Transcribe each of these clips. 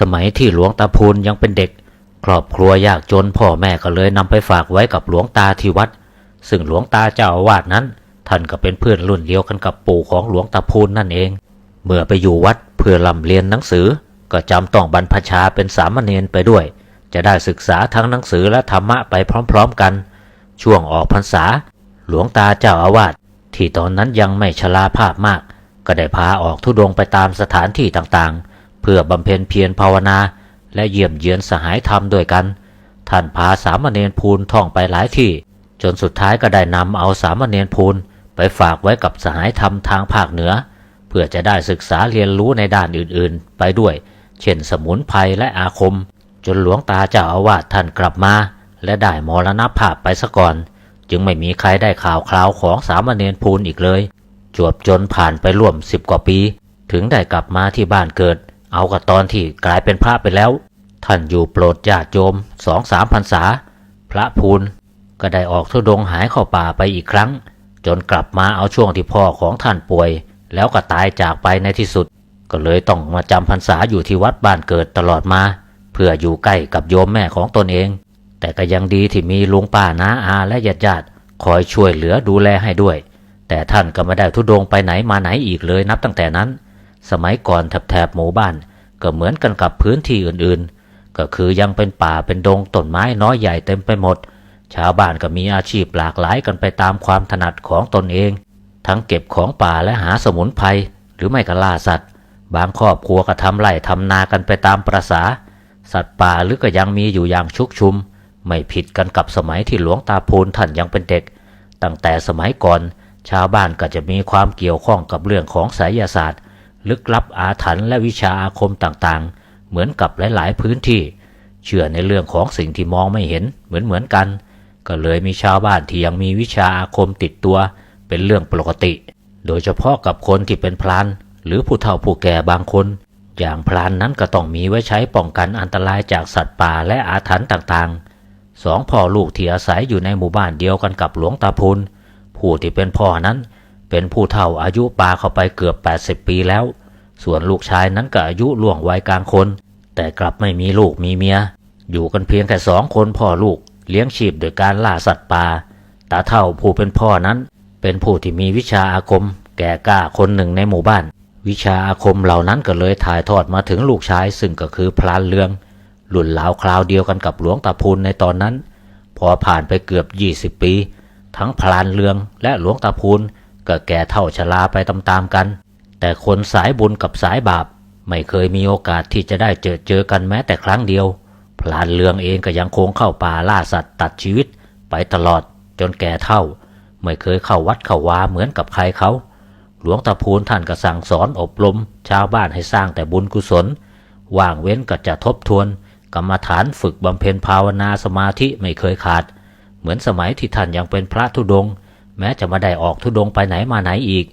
สมัยที่หลวงตาพูนยังเป็นเด็ก ครอบครัวยากจนพ่อแม่ก็เลยนำไปฝากไว้กับหลวงตาที่วัด ซึ่งหลวงตาเจ้าอาวาสนั้น ท่านก็เป็นเพื่อนรุ่นเดียวกันกับปู่ของหลวงตาพูนนั่นเอง เมื่อไปอยู่วัดเพื่อลำเรียนหนังสือ ก็จำต้องบรรพชาเป็นสามเณรไปด้วย จะได้ศึกษาทั้งหนังสือและธรรมะไปพร้อมๆกัน ช่วงออกพรรษา หลวงตาเจ้าอาวาสที่ตอนนั้นยังไม่ชราภาพมาก ก็ได้พาออกทุดงไปตามสถานที่ต่างๆ เพื่อบำเพ็ญเพียรภาวนา และเยี่ยมเยือนสหายธรรมด้วยกัน ท่านพาสามเณรภูลท่องไปหลายที่ จนสุดท้ายก็ได้นำเอาสามเณรภูลไปฝากไว้กับสหายธรรมทางภาคเหนือ เพื่อจะได้ศึกษาเรียนรู้ในด้านอื่นๆ ไปด้วย เช่นสมุนไพรและอาคม จนหลวงตาเจ้าอาวาสท่านกลับมา และได้มรณภาพไปซะก่อน จึงไม่มีใครได้ข่าวคราวของสามเณรภูลอีกเลย จวบจนผ่านไปร่วมสิบกว่าปี ถึงได้กลับมาที่บ้านเกิด เอากับตอนที่กลายเป็นพระไปแล้ว ท่านอยู่โปรดญาติโยมสองสามพรรษา พระภูลก็ได้ออกทุดงหายเข้าป่าไปอีกครั้ง จนกลับมาเอาช่วงที่พ่อของท่านป่วย แล้วก็ตายจากไปในที่สุด ก็เลยต้องมาจำพรรษาอยู่ที่วัดบ้านเกิดตลอดมา เพื่ออยู่ใกล้กับโยมแม่ของตนเอง แต่ก็ยังดีที่มีลุงป้าน้าอาและญาติญาติคอยช่วยเหลือดูแลให้ด้วย แต่ท่านก็ไม่ได้ทุดงไปไหนมาไหนอีกเลยนับตั้งแต่นั้น สมัยก่อนแถบๆหมู่บ้าน ก็เหมือนกันกับพื้นที่อื่นๆ ก็คือยังเป็นป่าเป็นดงต้นไม้น้อยใหญ่เต็มไปหมด ชาวบ้านก็มีอาชีพหลากหลายกันไปตามความถนัดของตนเอง ทั้งเก็บของป่าและหาสมุนไพรหรือไม่ก็ล่าสัตว์ บางครอบครัวก็ทำไร่ทำนากันไปตามประษา สัตว์ป่าหรือก็ยังมีอยู่อย่างชุกชุม ไม่ผิดกันกับสมัยที่หลวงตาพูนท่านยังเป็นเด็ก ตั้งแต่สมัยก่อน ชาวบ้านก็จะมีความเกี่ยวข้องกับเรื่องของไสยศาสตร์ ลึกลับอาถรรพ์และวิชาอาคมต่างๆ เหมือนกับหลาย ๆ พื้นที่ เชื่อในเรื่องของสิ่งที่มองไม่เห็นเหมือนเหมือนๆกัน ก็เลยมีชาวบ้านที่ยังมีวิชาอาคมติดตัว เป็นเรื่องปกติ โดยเฉพาะกับคนที่เป็นพลานหรือผู้เฒ่าผู้แก่บางคน อย่างพลานนั้นก็ต้องมีไว้ใช้ป้องกันอันตรายจากสัตว์ป่าและอาถรรพ์ต่างๆสองพ่อลูกที่อาศัยอยู่ในหมู่บ้านเดียวกันกับหลวงตาพูนผู้ที่เป็นพ่อนั้น เป็นผู้เฒ่าอายุปาเข้าไปเกือบ 80 ปีแล้ว ส่วนลูกชายนั้นก็อายุล่วงวัยกลางคน แต่กลับไม่มีลูกมีเมีย อยู่กันเพียงแค่สองคนพ่อลูกเลี้ยงชีพโดยการล่าสัตว์ป่า ตาเฒ่าผู้เป็นพ่อนั้น เป็นผู้ที่มีวิชาอาคม แก่กล้าคนหนึ่งในหมู่บ้าน วิชาอาคมเหล่านั้นก็เลยถ่ายทอดมาถึงลูกชายซึ่งก็คือพลานเลืองรุ่นหลาวคราวเดียวกันกับหลวงตาพูนในตอนนั้น พอผ่านไปเกือบ 20 ปี ทั้งพลานเลืองและหลวงตาพูน ก็แก่เท่าชราไปตามๆกัน แต่คนสายบุญกับสายบาป ไม่เคยมีโอกาสที่จะได้เจอเจอกันแม้แต่ครั้งเดียว พลานเลืองเองก็ยังคงเข้าป่าล่าสัตว์ตัดชีวิต ไปตลอดจนแก่เท่า ไม่เคยเข้าวัดเข้าวาเหมือนกับใครเขา หลวงตาพูนท่านก็สั่งสอนอบรม ชาวบ้านให้สร้างแต่บุญกุศล ว่างเว้นก็จะทบทวน กรรมฐานฝึกบำเพ็ญภาวนาสมาธิไม่เคยขาด เหมือนสมัยที่ท่านยังเป็นพระธุดงค์ แม้จะมาได้ออกธุดงไปไหนมาไหนอีก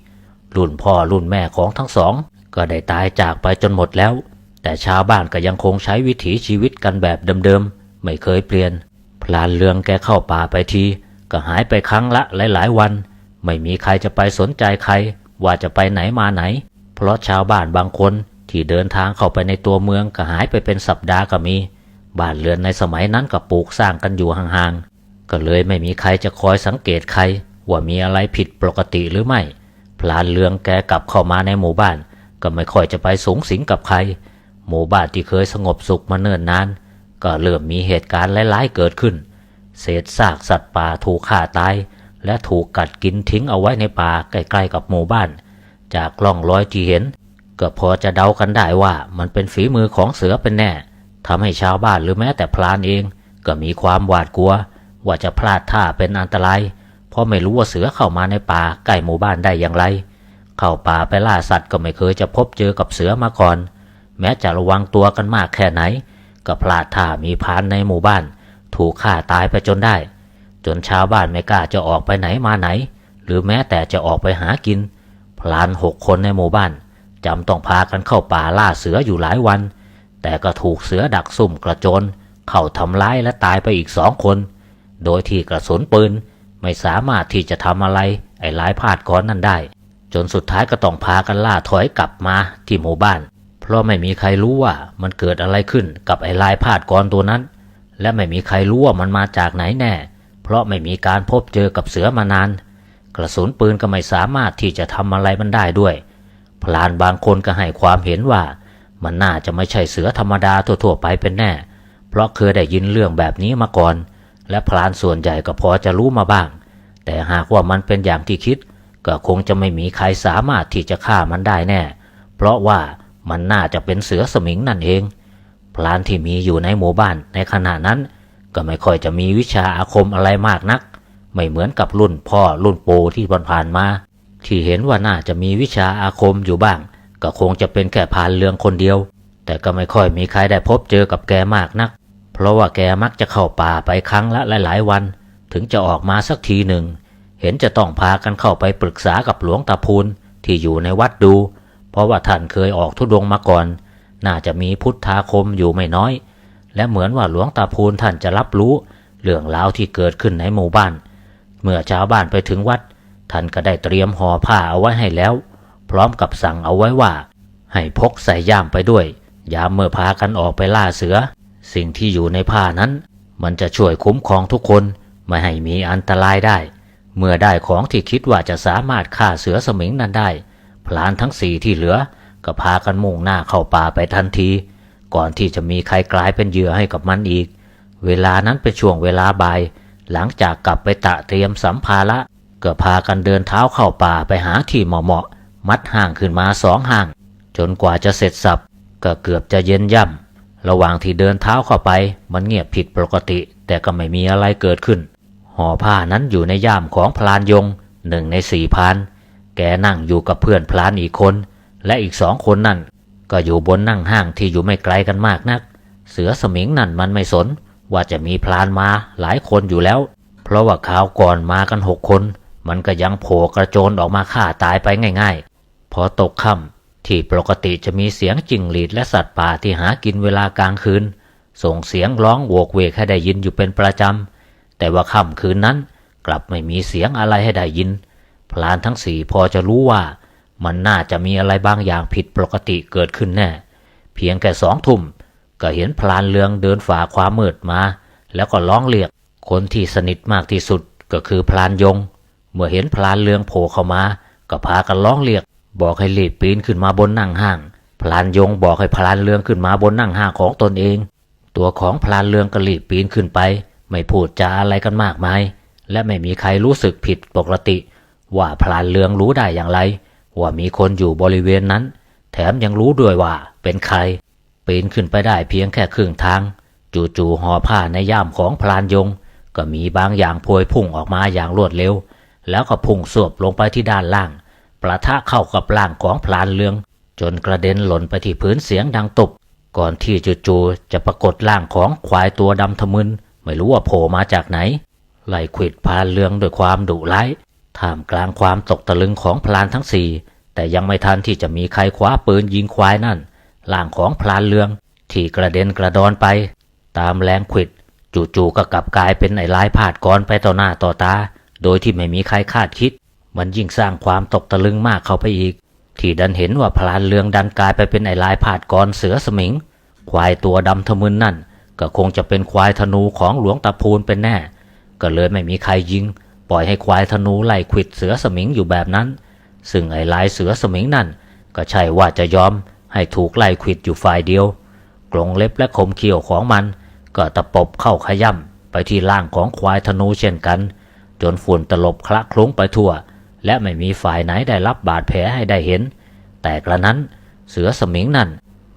รุ่นพ่อรุ่นแม่ของทั้งสอง ก็ได้ตายจากไปจนหมดแล้ว แต่ชาวบ้านก็ยังคงใช้วิถีชีวิตกันแบบเดิมๆ ไม่เคยเปลี่ยน พลานเลืองแกเข้าป่าไปที ก็หายไปครั้งละหลายๆวัน ไม่มีใครจะไปสนใจใคร ว่าจะไปไหนมาไหน เพราะชาวบ้านบางคนที่เดินทางเข้าไปในตัวเมืองก็หายไปเป็นสัปดาห์ก็มี บ้านเรือนในสมัยนั้นก็ปลูกสร้างกันอยู่ห่างๆ ก็เลยไม่มีใครจะคอยสังเกตใคร ว่ามีอะไรผิดปกติหรือไม่ พลานเลืองแกกลับเข้ามาในหมู่บ้าน ก็ไม่ค่อยจะไปสูงสิงกับใคร หมู่บ้านที่เคยสงบสุขมาเนิ่นนาน ก็เริ่มมีเหตุการณ์ร้ายๆเกิดขึ้น เศษซากสัตว์ป่าถูกฆ่าตาย และถูกกัดกินทิ้งเอาไว้ในป่าใกล้ๆกับหมู่บ้าน จากกล้องรอยที่เห็น ก็พอจะเดากันได้ว่ามันเป็นฝีมือของเสือเป็นแน่ทำให้ชาวบ้านหรือแม้แต่พลานเอง ก็มีความหวาดกลัว ว่าจะพลาดท่าเป็นอันตราย ราะไม่รู้ว่าเสือเข้ามาในป่าใกล้หมู่บ้านได้อย่างไร เข้าป่าไปล่าสัตว์ก็ไม่เคยจะพบเจอกับเสือมาก่อน แม้จะระวังตัวกันมากแค่ไหน ก็พลาดท่ามีพานในหมู่บ้าน ถูกฆ่าตายไปจนได้ จนชาวบ้านไม่กล้าจะออกไปไหนมาไหน หรือแม้แต่จะออกไปหากิน พลานหกคนในหมู่บ้านจำต้องพากันเข้าป่าล่าเสืออยู่หลายวัน แต่ก็ถูกเสือดักซุ่มกระโจนเข้าทำร้ายและตายไปอีกสองคน โดยที่กระสุนปืน ไม่สามารถที่จะทำอะไร ไอ้หลายพาดก้อนนั้นได้ จนสุดท้ายก็ต้องพากันล่าถอยกลับมาที่หมู่บ้าน เพราะไม่มีใครรู้ว่ามันเกิดอะไรขึ้นกับไอ้ลายพาดกรตัวนั้น และไม่มีใครรู้ว่ามันมาจากไหนแน่ เพราะไม่มีการพบเจอกับเสือมานาน กระสุนปืนก็ไม่สามารถที่จะทำอะไรมันได้ด้วย พลานบางคนก็ให้ความเห็นว่า มันน่าจะไม่ใช่เสือธรรมดาทั่วๆไปเป็นแน่ เพราะเคยได้ยินเรื่องแบบนี้มาก่อน และพลานส่วนใหญ่ก็พอจะรู้มาบ้าง แต่หากว่ามันเป็นอย่างที่คิด ก็คงจะไม่มีใครสามารถที่จะฆ่ามันได้แน่ เพราะว่ามันน่าจะเป็นเสือสมิงนั่นเอง พลานที่มีอยู่ในหมู่บ้านในขณะนั้น ก็ไม่ค่อยจะมีวิชาอาคมอะไรมากนัก ไม่เหมือนกับรุ่นพ่อรุ่นปู่ที่ผ่านๆมา ที่เห็นว่าน่าจะมีวิชาอาคมอยู่บ้าง ก็คงจะเป็นแค่พานเรืองคนเดียว แต่ก็ไม่ค่อยมีใครได้พบเจอกับแกมากนัก เพราะว่าแกมักจะเข้าป่าไปครั้งละหลายๆ วัน ถึงจะออกมาสักทีหนึ่ง เห็นจะต้องพากันเข้าไปปรึกษากับหลวงตาพูนที่อยู่ในวัดดู เพราะว่าท่านเคยออกทุดงมาก่อน น่าจะมีพุทธาคมอยู่ไม่น้อย และเหมือนว่าหลวงตาพูนท่านจะรับรู้ เรื่องราวที่เกิดขึ้นในหมู่บ้าน เมื่อชาวบ้านไปถึงวัด ท่านก็ได้เตรียมห่อผ้าเอาไว้ให้แล้ว พร้อมกับสั่งเอาไว้ว่า ให้พกใส่ย่ามไปด้วยยามเมื่อพากันออกไปล่าเสือ สิ่งที่อยู่ในผ้านั้น มันจะช่วยคุ้มครองทุกคน ไม่ให้มีอันตรายได้ เมื่อได้ของที่คิดว่าจะสามารถฆ่าเสือสมิงนั้นได้ พลานทั้งสี่ที่เหลือ ก็พากันมุ่งหน้าเข้าป่าไปทันที ก่อนที่จะมีใครกลายเป็นเหยื่อให้กับมันอีก เวลานั้นเป็นช่วงเวลาบ่าย หลังจากกลับไปตะเตรียมสัมภาระก็พากันเดินเท้าเข้าป่าไปหาที่เหมาะๆมัดห่างขึ้นมาสองห่าง จนกว่าจะเสร็จสับก็เกือบจะเย็นย่ำ ระหว่างที่เดินเท้าเข้าไป มันเงียบผิดปกติ แต่ก็ไม่มีอะไรเกิดขึ้น ห่อผ้านั้นอยู่ในย่ามของพลานยงหนึ่งในสี่พาน แกนั่งอยู่กับเพื่อนพลานอีกคน และอีกสองคนนั่น ก็อยู่บนนั่งห้างที่อยู่ไม่ไกลกันมากนัก เสือสมิงนั่นมันไม่สน ว่าจะมีพลานมาหลายคนอยู่แล้ว เพราะว่าข่าวก่อนมากันหกคน มันก็ยังโผล่กระโจนออกมาฆ่าตายไปง่าย ๆ พอตกค่ำ ที่ปกติจะมีเสียงจิงหรีดและสัตว์ป่าที่หากินเวลากลางคืน ส่งเสียงร้องโวกเวกให้ได้ยินอยู่เป็นประจำ แต่ว่าค่ำคืนนั้นกลับไม่มีเสียงอะไรให้ได้ยิน พลานทั้งสี่พอจะรู้ว่า มันน่าจะมีอะไรบางอย่างผิดปกติเกิดขึ้นแน่ เพียงแค่สองทุ่มก็เห็นพลานเรืองเดินฝ่าความมืดมา แล้วก็ร้องเรียก คนที่สนิทมากที่สุดก็คือพลานยง เมื่อเห็นพลานเรืองโผล่เข้ามา ก็พากันร้องเรียก บอกให้รีบปีนขึ้นมาบนนั่งห้าง พลานยงบอกให้พลานเรืองขึ้นมาบนนั่งห้างของตนเอง ตัวของพลานเรืองก็รีบปีนขึ้นไป ไม่พูดจาอะไรกันมากมาย และไม่มีใครรู้สึกผิดปกติ ว่าพลานเรืองรู้ได้อย่างไร ว่ามีคนอยู่บริเวณนั้น แถมยังรู้ด้วยว่าเป็นใคร ปีนขึ้นไปได้เพียงแค่ครึ่งทาง จู่ๆห่อผ้าในย่ามของพลานยง ก็มีบางอย่างพวยพุ่งออกมาอย่างรวดเร็ว แล้วก็พุ่งสวบลงไปที่ด้านล่าง ประทะเข้ากับร่างของพลานเรือง จนกระเด็นหล่นไปที่พื้นเสียงดังตุบก่อนที่จู่ๆจะปรากฏร่างของควายตัวดำทะมึน ไม่รู้ว่าโผล่มาจากไหนไล่ขวิดพลานเรืองด้วยความดุร้ายท่ามกลางความตกตะลึงของพลานทั้งสี่แต่ยังไม่ทันที่จะมีใครคว้าปืนยิงควายนั่นร่างของพลานเรือง ที่กระเด็นกระดอนไป ตามแรงขวิดจู่ๆก็กลับกลายเป็นไอ้ลายผาดกรไปต่อหน้าต่อตา โดยที่ไม่มีใครคาดคิด มันยิ่งสร้างความตกตะลึงมากเข้าไปอีก ที่ดันเห็นว่าพลานเรืองดันกลายไปเป็นไอ้ลายผาดกรเสือสมิง ควายตัวดำทะมึนนั่น ก็คงจะเป็นควายธนูของหลวงตาพูนเป็นแน่ ก็เลยไม่มีใครยิง ปล่อยให้ควายธนูไล่ขิดเสือสมิงอยู่แบบนั้น ซึ่งไอ้ลายเสือสมิงนั่น ก็ใช่ว่าจะยอมให้ถูกไล่ขิดอยู่ฝ่ายเดียว กรงเล็บและคมเขี้ยวของมัน ก็ตะปบเข้าขย่ำไปที่ร่างของควายธนูเช่นกัน จนฝุ่นตลบคละคลุ้งไปทั่ว และไม่มีฝ่ายไหนได้รับบาดแผลให้ได้เห็น แต่กระนั้นเสือสมิงนั่น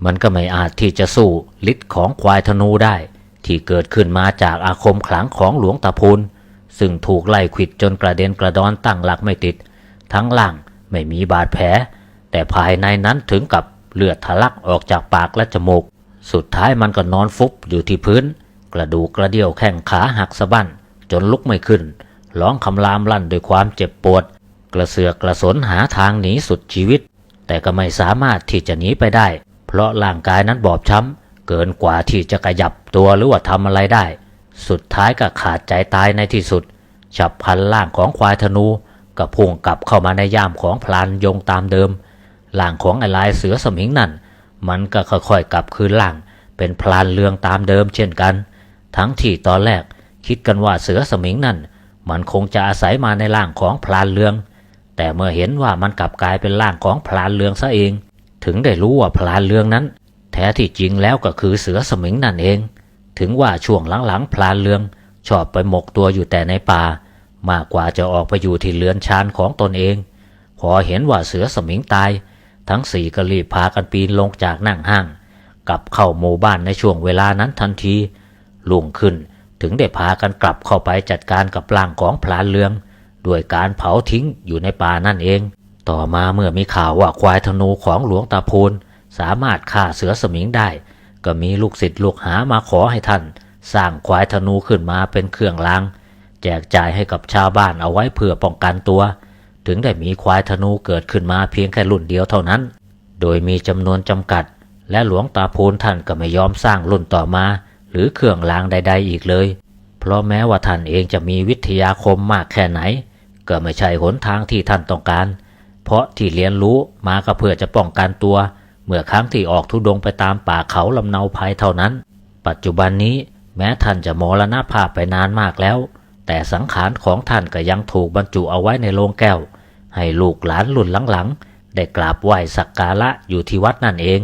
มันก็ไม่อาจที่จะสู้ฤทธิ์ของควายธนูได้ ที่เกิดขึ้นมาจากอาคมขลังของหลวงตาพูนซึ่งถูกไล่ขิดจนกระเด็นกระดอนตั้งหลักไม่ติด ทั้งล่างไม่มีบาดแผล แต่ภายในนั้นถึงกับเลือดทะลักออกจากปากและจมูก สุดท้ายมันก็นอนฟุบอยู่ที่พื้น กระดูกกระเดี่ยวแข้งขาหักสะบั้นจนลุกไม่ขึ้นร้องคำรามลั่นด้วยความเจ็บปวด กระเสือกกระสนหาทางหนีสุดชีวิต แต่ก็ไม่สามารถที่จะหนีไปได้ เพราะร่างกายนั้นบอบช้ำ เกินกว่าที่จะขยับตัวหรือว่าทำอะไรได้ สุดท้ายก็ขาดใจตายในที่สุด ฉับพันร่างของควายธนูก็พุ่งกลับเข้ามาในย่ามของพลานยงตามเดิมร่างของไอ้ลายเสือสมิงนั่น มันก็ค่อยๆกลับคืนล่าง เป็นพลานเรืองตามเดิมเช่นกัน ทั้งที่ตอนแรกคิดกันว่าเสือสมิงนั่น มันคงจะอาศัยมาในร่างของพลานเรือง แต่เมื่อเห็นว่ามันกลับกลายเป็นร่างของพลานเรืองซะเอง ถึงได้รู้ว่าพลานเรืองนั้น แท้ที่จริงแล้วก็คือเสือสมิงนั่นเอง ถึงว่าช่วงหลังๆพลานเรืองชอบไปหมกตัวอยู่แต่ในป่า มากกว่าจะออกไปอยู่ที่เรือนชานของตนเอง พอเห็นว่าเสือสมิงตาย ทั้งสี่ก็รีบพากันปีนลงจากนั่งห้าง กลับเข้าหมู่บ้านในช่วงเวลานั้นทันทีลุงขึ้นถึงได้พากันกลับเข้าไปจัดการกับร่างของพลานเรือง ด้วยการเผาทิ้งอยู่ในป่านั่นเอง ต่อมาเมื่อมีข่าวว่าควายธนูของหลวงตาพูนสามารถฆ่าเสือสมิงได้ ก็มีลูกศิษย์ลูกหามาขอให้ท่าน สร้างควายธนูขึ้นมาเป็นเครื่องราง แจกจ่ายให้กับชาวบ้านเอาไว้เพื่อป้องกันตัว ถึงได้มีควายธนูเกิดขึ้นมาเพียงแค่รุ่นเดียวเท่านั้น โดยมีจำนวนจำกัด และหลวงตาพูนท่านก็ไม่ยอมสร้างรุ่นต่อมา หรือเครื่องรางใด ๆ อีกเลย เพราะแม้ว่าท่านเองจะมีวิทยาคมมากแค่ไหน ก็ไม่ใช่หนทางที่ท่านต้องการ เพราะที่เรียนรู้มาก็เพื่อจะป้องกันตัว เมื่อครั้งที่ออกทุดงไปตามป่าเขาลำเนาภัยเท่านั้น ปัจจุบันนี้แม้ท่านจะมรณภาพไปนานมากแล้ว แต่สังขารของท่านก็ยังถูกบรรจุเอาไว้ในโลงแก้ว ให้ลูกหลานรุ่นหลังๆได้กราบไหว้สักการะอยู่ที่วัดนั่นเอง